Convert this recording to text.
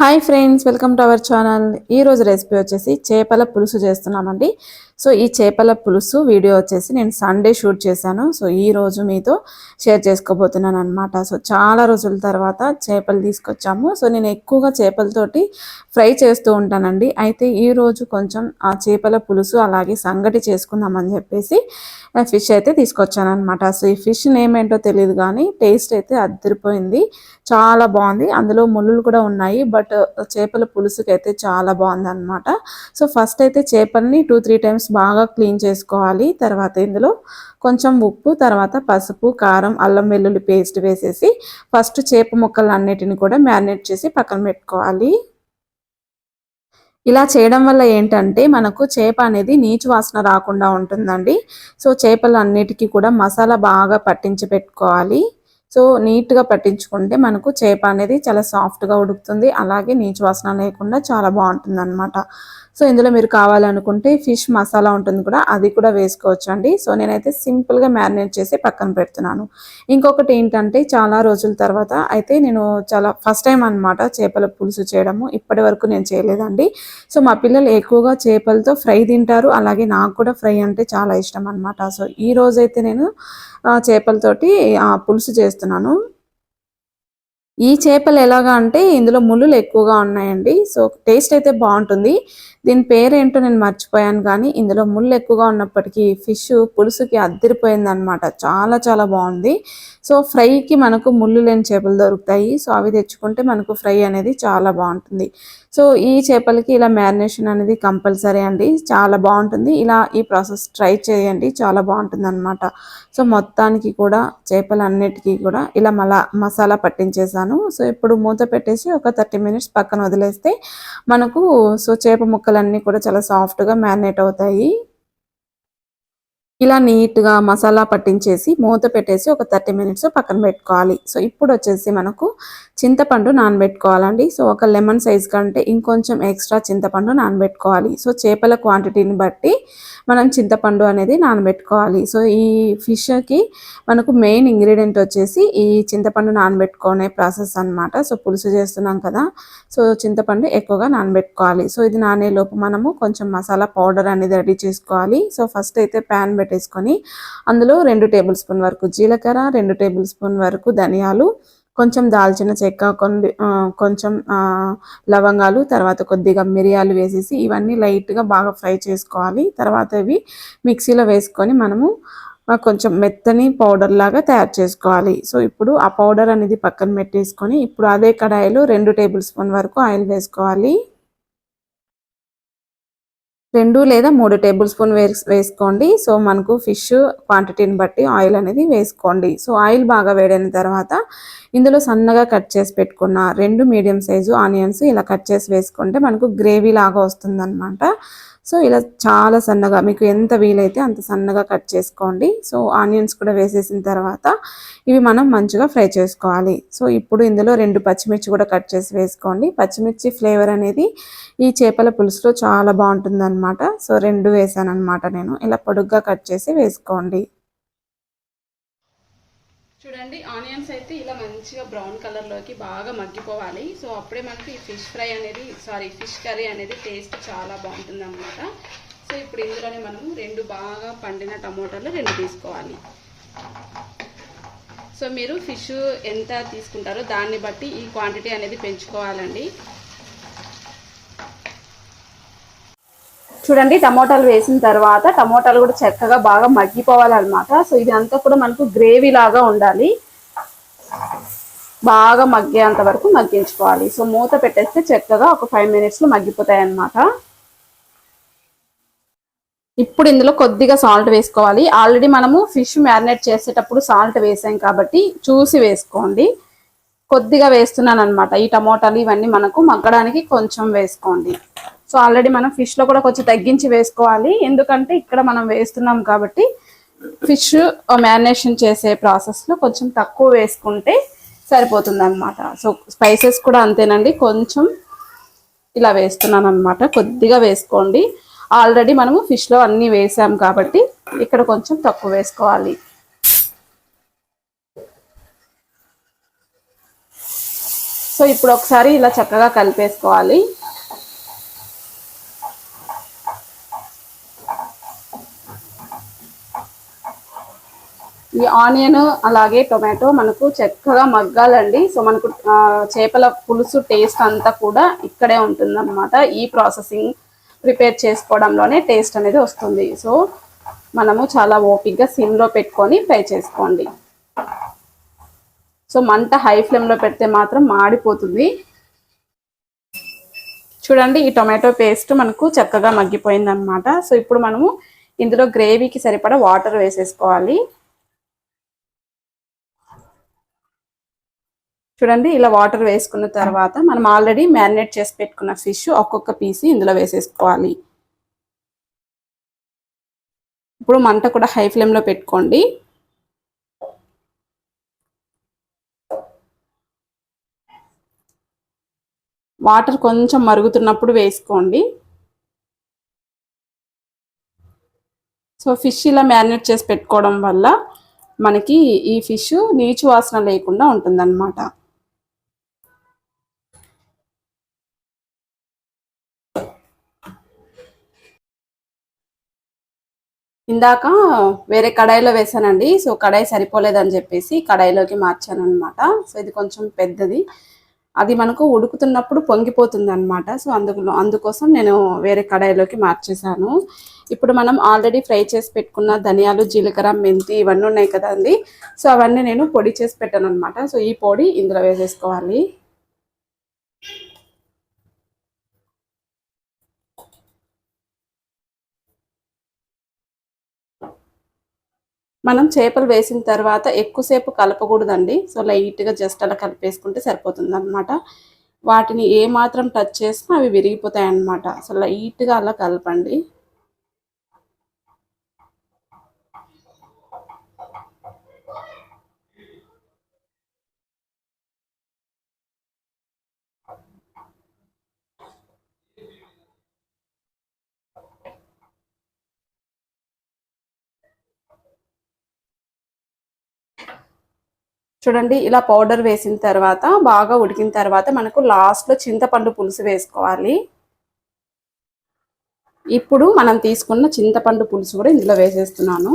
Hi friends welcome to our channel. ఈ రోజు recipe వచ్చేసి చేపల పులుసు చేస్తున్నామండి. సో ఈ చేపల పులుసు వీడియో వచ్చేసి నేను సండే షూట్ చేశాను. సో ఈ రోజు మీతో షేర్ చేసుకోబోతున్నాను అనమాట సో చాలా రోజుల తర్వాత చేపలు తీసుకొచ్చాము. సో నేను ఎక్కువగా చేపలతోటి ఫ్రై చేస్తూ ఉంటానండి. అయితే ఈ రోజు కొంచెం ఆ చేపల పులుసు అలాగే సంగటి చేసుకుందామని చెప్పేసి ఫిష్ అయితే తీసుకొచ్చాను అనమాట సో ఈ ఫిష్ నేమ్ ఏంటో తెలియదు కానీ టేస్ట్ అయితే అద్దరిపోయింది. చాలా బాగుంది. అందులో ముళ్ళు కూడా ఉన్నాయి. బట్ చేపల పులుసుకి అయితే చాలా బాగుంది అనమాట సో ఫస్ట్ అయితే చేపల్ని టూ త్రీ టైమ్స్ బాగా క్లీన్ చేసుకోవాలి. తర్వాత ఇందులో కొంచెం ఉప్పు తర్వాత పసుపు కారం అల్లం వెల్లుల్లి పేస్ట్ వేసేసి ఫస్ట్ చేప ముక్కలు అన్నిటిని కూడా మ్యారినేట్ చేసి పక్కన పెట్టుకోవాలి. ఇలా చేయడం వల్ల ఏంటంటే మనకు చేప అనేది నీచు వాసన రాకుండా ఉంటుందండి. సో చేపలు అన్నిటికీ కూడా మసాలా బాగా పట్టించి పెట్టుకోవాలి. సో నీట్గా పట్టించుకుంటే మనకు చేప అనేది చాలా సాఫ్ట్గా ఉడుకుతుంది. అలాగే నీచు వాసన లేకుండా చాలా బాగుంటుంది అనమాట సో ఇందులో మీరు కావాలనుకుంటే ఫిష్ మసాలా ఉంటుంది కూడా అది కూడా వేసుకోవచ్చు అండి సో నేనైతే సింపుల్గా మ్యారినేట్ చేసి పక్కన పెడుతున్నాను. ఇంకొకటి ఏంటంటే చాలా రోజుల తర్వాత అయితే నేను చాలా ఫస్ట్ టైం అనమాట చేపల పులుసు చేయడము. ఇప్పటి వరకు నేను చేయలేదండి. సో మా పిల్లలు ఎక్కువగా చేపలతో ఫ్రై తింటారు. అలాగే నాకు కూడా ఫ్రై అంటే చాలా ఇష్టం అనమాట సో ఈ రోజైతే నేను చేపలతోటి పులుసు చేస్తున్నాను. ఈ చేపలు ఎలాగా అంటే ఇందులో ముళ్ళులు ఎక్కువగా ఉన్నాయండి. సో టేస్ట్ అయితే బాగుంటుంది. దీని పేరేంటో నేను మర్చిపోయాను కానీ ఇందులో ముళ్ళు ఎక్కువగా ఉన్నప్పటికీ ఫిష్ పులుసుకి అద్దరిపోయింది అనమాట చాలా చాలా బాగుంది. సో ఫ్రైకి మనకు ముళ్ళు లేని చేపలు దొరుకుతాయి. సో అవి తెచ్చుకుంటే మనకు ఫ్రై అనేది చాలా బాగుంటుంది. సో ఈ చేపలకి ఇలా మ్యారినేషన్ అనేది కంపల్సరీ అండి. చాలా బాగుంటుంది. ఇలా ఈ ప్రాసెస్ ట్రై చేయండి. చాలా బాగుంటుంది అనమాట సో మొత్తానికి కూడా చేపలు అన్నిటికీ కూడా ఇలా మళ్ళా మసాలా పట్టించేసాను. సో ఇప్పుడు మూత పెట్టేసి ఒక థర్టీ మినిట్స్ పక్కన వదిలేస్తే మనకు సో చేప ముక్కలన్నీ కూడా చాలా సాఫ్ట్గా మ్యారినేట్ అవుతాయి. ఇలా నీట్గా మసాలా పట్టించేసి మూత పెట్టేసి ఒక థర్టీ మినిట్స్ పక్కన పెట్టుకోవాలి. సో ఇప్పుడు వచ్చేసి మనకు చింతపండు నానబెట్టుకోవాలండి. సో ఒక లెమన్ సైజ్ కంటే ఇంకొంచెం ఎక్స్ట్రా చింతపండు నానబెట్టుకోవాలి. సో చేపల క్వాంటిటీని బట్టి మనం చింతపండు అనేది నానబెట్టుకోవాలి. సో ఈ ఫిష్కి మనకు మెయిన్ ఇంగ్రీడియంట్ వచ్చేసి ఈ చింతపండు నానబెట్టుకునే ప్రాసెస్ అనమాట సో పులుసు చేస్తున్నాం కదా సో చింతపండు ఎక్కువగా నానబెట్టుకోవాలి. సో ఇది నానేలోపు మనము కొంచెం మసాలా పౌడర్ అనేది రెడీ చేసుకోవాలి. సో ఫస్ట్ అయితే ప్యాన్ పెట్టేసుకొని అందులో రెండు టేబుల్ స్పూన్ వరకు జీలకర్ర రెండు టేబుల్ స్పూన్ వరకు ధనియాలు కొంచెం దాల్చిన చెక్క కొన్ని కొంచెం లవంగాలు తర్వాత కొద్దిగా మిరియాలు వేసేసి ఇవన్నీ లైట్గా బాగా ఫ్రై చేసుకోవాలి. తర్వాత ఇవి మిక్సీలో వేసుకొని మనము కొంచెం మెత్తని పౌడర్ లాగా తయారు చేసుకోవాలి. సో ఇప్పుడు ఆ పౌడర్ అనేది పక్కన పెట్టేసుకొని ఇప్పుడు అదే కడాయిలో రెండు టేబుల్ స్పూన్ వరకు ఆయిల్ వేసుకోవాలి. రెండు లేదా మూడు టేబుల్ స్పూన్ వేసుకోండి. సో మనకు ఫిష్ క్వాంటిటీని బట్టి ఆయిల్ అనేది వేసుకోండి. సో ఆయిల్ బాగా వేడైన తర్వాత ఇందులో సన్నగా కట్ చేసి పెట్టుకున్న రెండు మీడియం సైజు ఆనియన్స్ ఇలా కట్ చేసి వేసుకుంటే మనకు గ్రేవీ లాగా వస్తుందన్నమాట. సో ఇలా చాలా సన్నగా మీకు ఎంత వీలైతే అంత సన్నగా కట్ చేసుకోండి. సో ఆనియన్స్ కూడా వేసేసిన తర్వాత ఇవి మనం మంచిగా ఫ్రై చేసుకోవాలి. సో ఇప్పుడు ఇందులో రెండు పచ్చిమిర్చి కూడా కట్ చేసి వేసుకోండి. పచ్చిమిర్చి ఫ్లేవర్ అనేది ఈ చేపల పులుసులో చాలా బాగుంటుంది సో రెండు వేసాను అనమాట నేను. ఇలా పొడుగ్గా కట్ చేసి వేసుకోండి. చూడండి ఆనియన్స్ అయితే ఇలా మంచిగా బ్రౌన్ కలర్లోకి బాగా మగ్గిపోవాలి. సో అప్పుడే మనకి ఫిష్ ఫ్రై అనేది సారీ ఫిష్ కర్రీ అనేది టేస్ట్ చాలా బాగుంటుంది అనమాట సో ఇప్పుడు ఇందులోనే మనము రెండు బాగా పండిన టమోటాలు రెండు తీసుకోవాలి. సో మీరు ఫిష్ ఎంత తీసుకుంటారో దాన్ని బట్టి ఈ క్వాంటిటీ అనేది పెంచుకోవాలండి. చూడండి టమోటాలు వేసిన తర్వాత టమోటాలు కూడా చక్కగా బాగా మగ్గిపోవాలన్నమాట. సో ఇది అంతా కూడా మనకు గ్రేవీ లాగా ఉండాలి. బాగా మగ్గేంత వరకు మగ్గించుకోవాలి. సో మూత పెట్టేస్తే చక్కగా ఒక ఫైవ్ మినిట్స్లో మగ్గిపోతాయి అన్నమాట ఇప్పుడు ఇందులో కొద్దిగా సాల్ట్ వేసుకోవాలి. ఆల్రెడీ మనము ఫిష్ మ్యారినేట్ చేసేటప్పుడు సాల్ట్ వేసాం కాబట్టి చూసి వేసుకోండి. కొద్దిగా వేస్తున్నాను అనమాట ఈ టమోటాలు ఇవన్నీ మనకు మగ్గడానికి కొంచెం వేసుకోండి. సో ఆల్రెడీ మనం ఫిష్లో కూడా కొంచెం తగ్గించి వేసుకోవాలి. ఎందుకంటే ఇక్కడ మనం వేస్తున్నాం కాబట్టి ఫిష్ మ్యారినేషన్ చేసే ప్రాసెస్లో కొంచెం తక్కువ వేసుకుంటే సరిపోతుంది అనమాట సో స్పైసెస్ కూడా అంతేనండి. కొంచెం ఇలా వేస్తున్నాను అనమాట కొద్దిగా వేసుకోండి. ఆల్రెడీ మనము ఫిష్లో అన్నీ వేసాం కాబట్టి ఇక్కడ కొంచెం తక్కువ వేసుకోవాలి. సో ఇప్పుడు ఒకసారి ఇలా చక్కగా కలిపేసుకోవాలి. ఈ ఆనియన్ అలాగే టొమాటో మనకు చక్కగా మగ్గాలండి. సో మనకు చేపల పులుసు టేస్ట్ అంతా కూడా ఇక్కడే ఉంటుందన్నమాట. ఈ ప్రాసెసింగ్ ప్రిపేర్ చేసుకోవడంలోనే టేస్ట్ అనేది వస్తుంది. సో మనము చాలా ఓపిక్గా సిమ్లో పెట్టుకొని ఫ్రై చేసుకోండి. సో మంట హై ఫ్లేమ్లో పెడితే మాత్రం మాడిపోతుంది. చూడండి ఈ టొమాటో పేస్ట్ మనకు చక్కగా మగ్గిపోయింది అనమాట సో ఇప్పుడు మనము ఇందులో గ్రేవీకి సరిపడా వాటర్ వేసేసుకోవాలి. చూడండి ఇలా వాటర్ వేసుకున్న తర్వాత మనం ఆల్రెడీ మ్యారినేట్ చేసి పెట్టుకున్న ఫిష్ ఒక్కొక్క పీస్ ఇందులో వేసేసుకోవాలి. ఇప్పుడు మంట కూడా హై ఫ్లేమ్లో పెట్టుకోండి. వాటర్ కొంచెం మరుగుతున్నప్పుడు వేసుకోండి. సో ఫిష్ ఇలా మ్యారినేట్ చేసి పెట్టుకోవడం వల్ల మనకి ఈ ఫిష్ నీచు వాసన లేకుండా ఉంటుందన్నమాట. ఇందాక వేరే కడాయిలో వేసానండి సో కడాయి సరిపోలేదని చెప్పేసి కడాయిలోకి మార్చాను అనమాట సో ఇది కొంచెం పెద్దది. అది మనకు ఉడుకుతున్నప్పుడు పొంగిపోతుంది అనమాట సో అందుకు అందుకోసం నేను వేరే కడాయిలోకి మార్చేశాను. ఇప్పుడు మనం ఆల్రెడీ ఫ్రై చేసి పెట్టుకున్న ధనియాలు జీలకర్ర మెంతి ఇవన్నీ ఉన్నాయి కదండి సో అవన్నీ నేను పొడి చేసి పెట్టాను అనమాట సో ఈ పొడి ఇందులో వేసేసుకోవాలి. మనం చేపలు వేసిన తర్వాత ఎక్కువసేపు కలపకూడదండి. సో లైట్గా జస్ట్ అలా కలిపేసుకుంటే సరిపోతుంది అనమాట వాటిని ఏ మాత్రం టచ్ చేసినా అవి విరిగిపోతాయి అన్నమాట సో లైట్గా అలా కలపండి. చూడండి ఇలా పౌడర్ వేసిన తర్వాత బాగా ఉడికిన తర్వాత మనకు లాస్ట్లో చింతపండు పులుసు వేసుకోవాలి. ఇప్పుడు మనం తీసుకున్న చింతపండు పులుసు కూడా ఇందులో వేసేస్తున్నాను.